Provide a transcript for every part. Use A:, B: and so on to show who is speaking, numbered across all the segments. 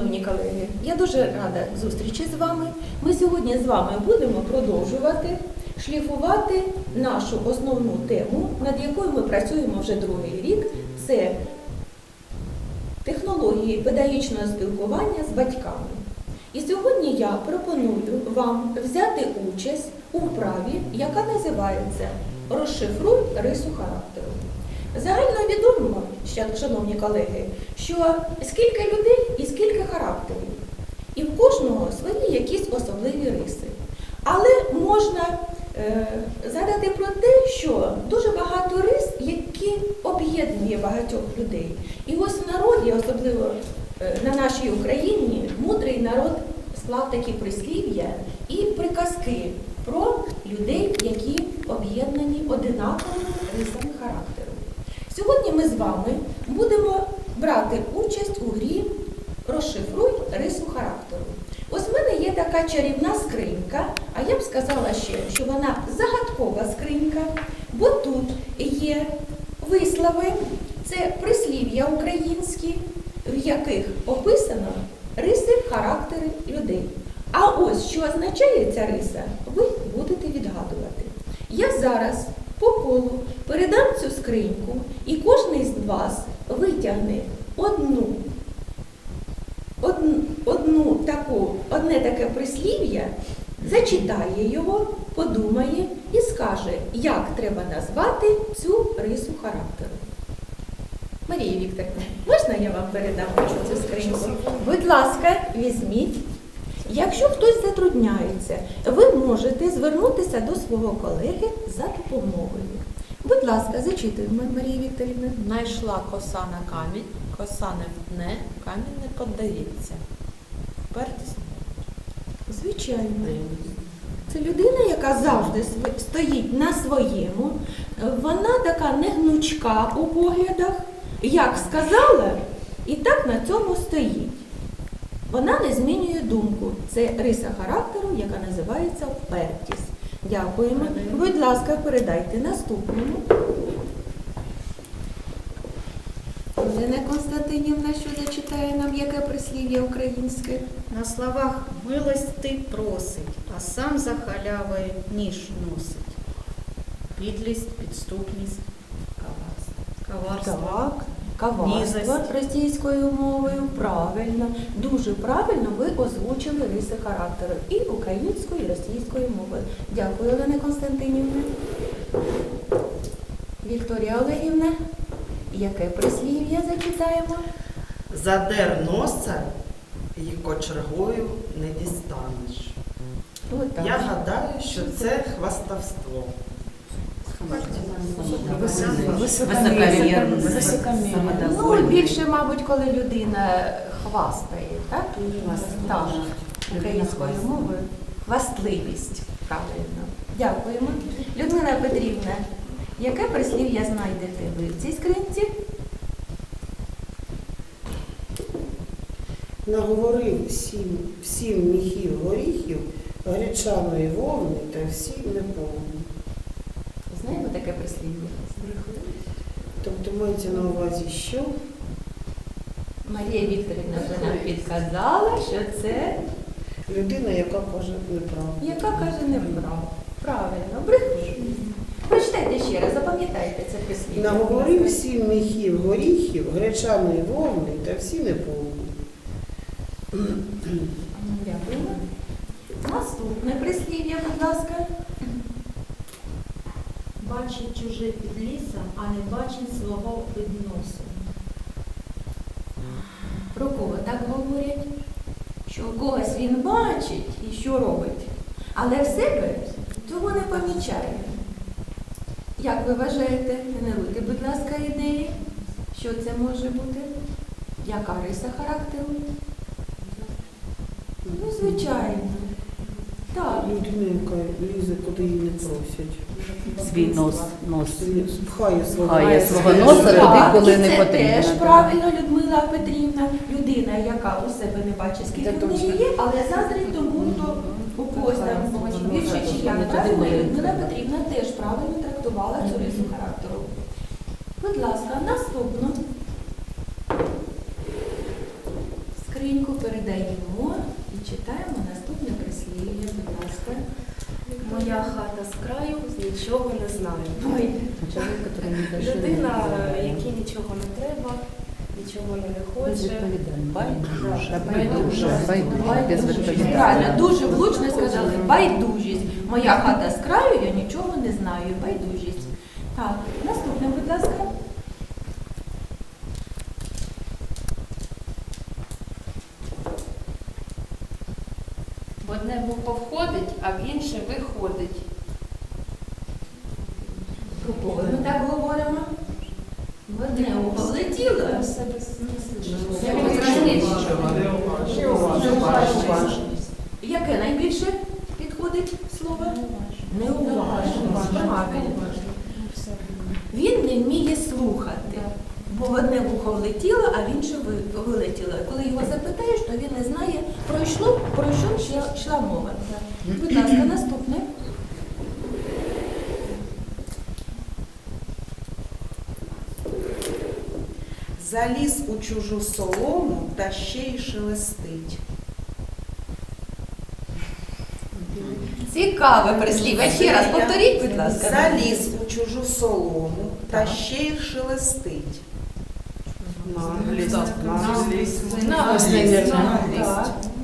A: Шановні колеги, я дуже рада зустрічі з вами. Ми сьогодні з вами будемо продовжувати шліфувати нашу основну тему, над якою ми працюємо вже другий рік. Це технології педагогічного спілкування з батьками. І сьогодні я пропоную вам взяти участь у вправі, яка називається Розшифруй рису характеру. Загально відомо шановні колеги, що скільки людей і скільки характерів. І в кожного свої якісь особливі риси. Але можна е, згадати про те, що дуже багато рис, які об'єднує багатьох людей. І ось в народі, особливо е, на нашій Україні, мудрий народ склав такі прислів'я і приказки про людей, які об'єднані одинаковими рисами характеру. Сьогодні ми з вами будемо брати участь у грі Розшифруй рису характеру. Ось в мене є така чарівна скринька, а я б сказала ще, що вона загадкова скринька, бо тут є вислови, це прислів'я українські, в яких описано риси характери людей. А ось що означає ця риса, ви будете відгадувати. Я зараз колу передам цю скриньку, і кожен з вас витягне одну, одну, одну таку, одне таке прислів'я, зачитає його, подумає і скаже, як треба назвати цю рису характеру. Марія Вікторівна, можна я вам передам цю скриньку? Будь ласка, візьміть. Якщо хтось затрудняється, ви можете звернутися до свого колеги за допомогою. Будь ласка, зачитуємо, Марія Вікторівна.
B: Найшла коса на камінь, коса не втне, камінь не поддається. Впертись
A: Звичайно. Це людина, яка завжди стоїть на своєму. Вона така негнучка у поглядах. Як сказала, і так на цьому стоїть. Вона не змінює думку. Це риса характеру, яка називається впертість. Дякуємо. Будь ласка, передайте наступному. Олена Константинівна, що зачитає нам яке прислів'я українське?
C: На словах милости просить, а сам за халявою ніж носить. Підлість, підступність, коварство.
A: Так, коварство російською мовою. Правильно. Дуже правильно ви озвучили риси характеру і українською, і російською мовою. Дякую, Олена Константинівна. Вікторія Олегівна, яке прислів'я зачитаємо?
D: Задер носа і кочергою не дістанеш. Я гадаю, що це хвастовство.
B: Високомірно.
A: Ну, більше, мабуть, коли людина хвастає, так? Так, українською мовою. Хвастливість, правильно. Дякуємо. Людмила Петрівна, яке прислів'я знайдете ви в цій скринці?
E: Наговорив сім, сім міхів горіхів, гречаної вовни та всі неповні.
A: Знаємо таке прислів'я?
E: Тобто мається на увазі, що
A: Марія Вікторівна вже нам підказала, що це
E: людина, яка каже неправду.
A: яка каже неправда. Правильно, брехня. Прочитайте ще раз, запам'ятайте це прислів'я.
E: Наговорив сім міхів горіхів, гречаної вовни та всі неповні.
A: Дякуємо. Наступне прислів'я, будь ласка.
F: Бачить чуже під лісом, а не бачить свого під носом.
A: Про кого так говорять? Що когось він бачить і що робить, але в себе цього не помічає. Як ви вважаєте, генеруйте, будь ласка, ідеї, що це може бути? Яка риса характеру? Ну, звичайно. Так.
E: Лізе, куди її не просять.
B: Свій нос, нос.
E: Пхає свого
B: Пхає свого носа туди, коли не
A: це теж правильно, Людмила Петрівна, людина, яка у себе не бачить, скільки в неї є, але заздрить тому, хто у когось там більше чи як. Правильно, Людмила Петрівна теж правильно трактувала цю рису характеру. Будь ласка, наступну. скриньку, передаємо і читаємо. Будь.
G: Моя хата з краю, нічого не знаю.
A: Ой,
G: Людина, якій нічого не треба, нічого не хоче.
B: Байдуже.
G: Байдужа.
A: Байдужість. Правильно, дуже влучно сказали. Байдужість. Моя хата з краю, я нічого не знаю. Байдужість. Так, наступне, будь ласка.
H: В одне вухо входить, а в інше виходить.
A: Про кого ми так говоримо? В одне ухо влетіло. Яке найбільше підходить слово? Неуважність. Правильно. Він не вміє слухати. Бо в одне вухо влетіло, а в інше вилетіло. Коли його запитаєш, то він не знає, про що, про що йшла- мова. Будь ласка, наступне.
D: Заліз у чужу солому та ще й шелестить.
A: Цікаве прислів'я. Ще раз повторіть, будь ласка.
D: Заліз у чужу солому та ще й шелестить.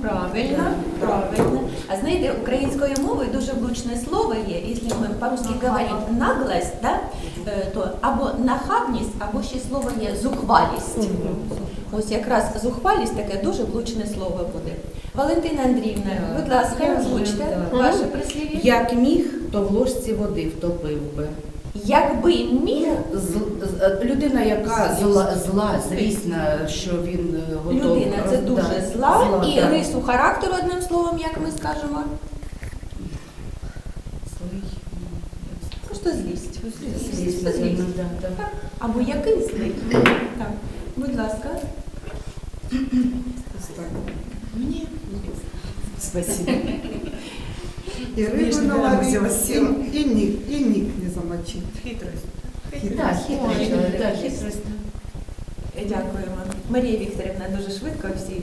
A: Правильно, правильно. А знаєте, українською мовою дуже влучне слово є, якщо ми по-русски говоримо наглость, да, е, то або нахабність, або ще слово є зухвалість. Ось якраз зухвалість таке дуже влучне слово буде. Валентина Андріївна, будь ласка, озвучте ваше прислів'я.
I: Як міг, то в ложці води втопив би.
A: Якби міг
I: з- людина, яка зла, зла злісна, що він е, готовий.
A: людина, це дуже
I: да,
A: зла, і
I: да.
A: рису характеру, одним словом, як ми скажемо,
I: Злий, ну,
A: просто злість.
I: злість,
A: Злість.
I: напевно, да, да.
A: Так. Або який злий. Так. Будь ласка.
E: Мені
I: Спасибо.
E: і рибу наловив, і, і, ник, і ник замочив.
D: Хитрость.
I: Так, хитрость, да, хитрость.
A: Дякуємо. Марія Вікторівна дуже швидко всі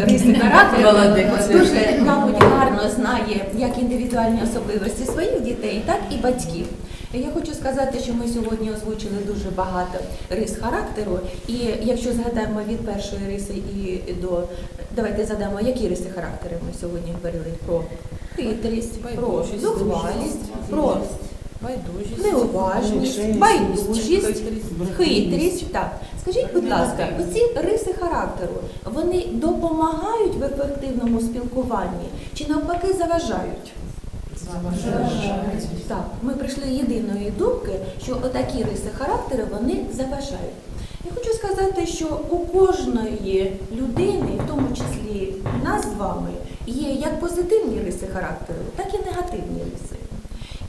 A: риси характеру. Дуже, мабуть, гарно знає як індивідуальні особливості своїх дітей, так і батьків. Я хочу сказати, що ми сьогодні озвучили дуже багато рис характеру. І якщо згадаємо від першої риси і до давайте задамо, які риси характеру ми сьогодні говорили про хитрість, про
B: Байдужість,
A: зухвалість, про
B: Байдужість.
A: неуважність, байдужість, хитрість. Так, скажіть, будь ласка, оці риси характеру вони допомагають в ефективному спілкуванні чи навпаки заважають? Так, ми прийшли єдиної думки, що отакі риси характеру вони заважають. Я хочу сказати, що у кожної людини, в тому числі нас з вами, є як позитивні риси характеру, так і негативні риси.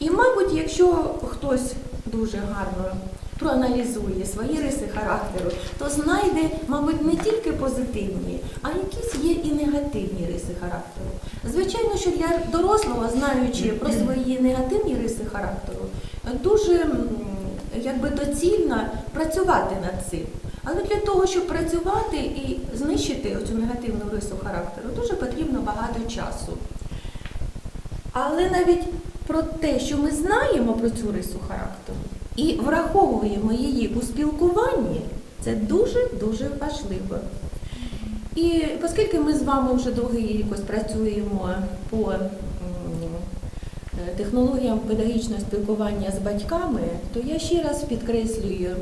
A: І, мабуть, якщо хтось дуже гарно проаналізує свої риси характеру, то знайде, мабуть, не тільки позитивні, а якісь є і негативні риси характеру. Звичайно, що для дорослого, знаючи про свої негативні риси характеру, дуже якби доцільно працювати над цим. Але для того, щоб працювати і знищити цю негативну рису характеру, дуже потрібно багато часу. Але навіть про те, що ми знаємо про цю рису характеру і враховуємо її у спілкуванні, це дуже-дуже важливо. І оскільки ми з вами вже довгий якось працюємо по е, технологіям педагогічного спілкування з батьками, то я ще раз підкреслюю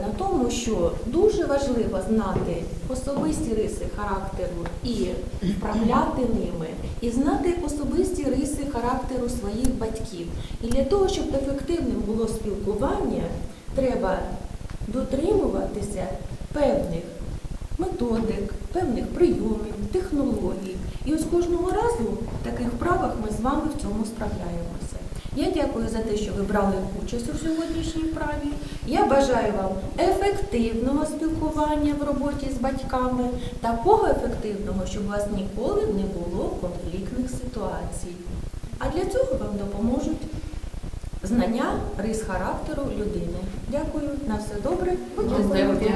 A: на тому, що дуже важливо знати особисті риси характеру і вправляти ними, і знати особисті риси характеру своїх батьків. І для того, щоб ефективним було спілкування, треба дотримуватися певних методик, певних прийомів, технологій. І ось кожного разу в таких вправах ми з вами в цьому справляємося. Я дякую за те, що ви брали участь у сьогоднішній вправі. Я бажаю вам ефективного спілкування в роботі з батьками, такого ефективного, щоб у вас ніколи не було конфліктних ситуацій. А для цього вам допоможуть знання рис характеру людини. Дякую, на все добре. Будьте здорові.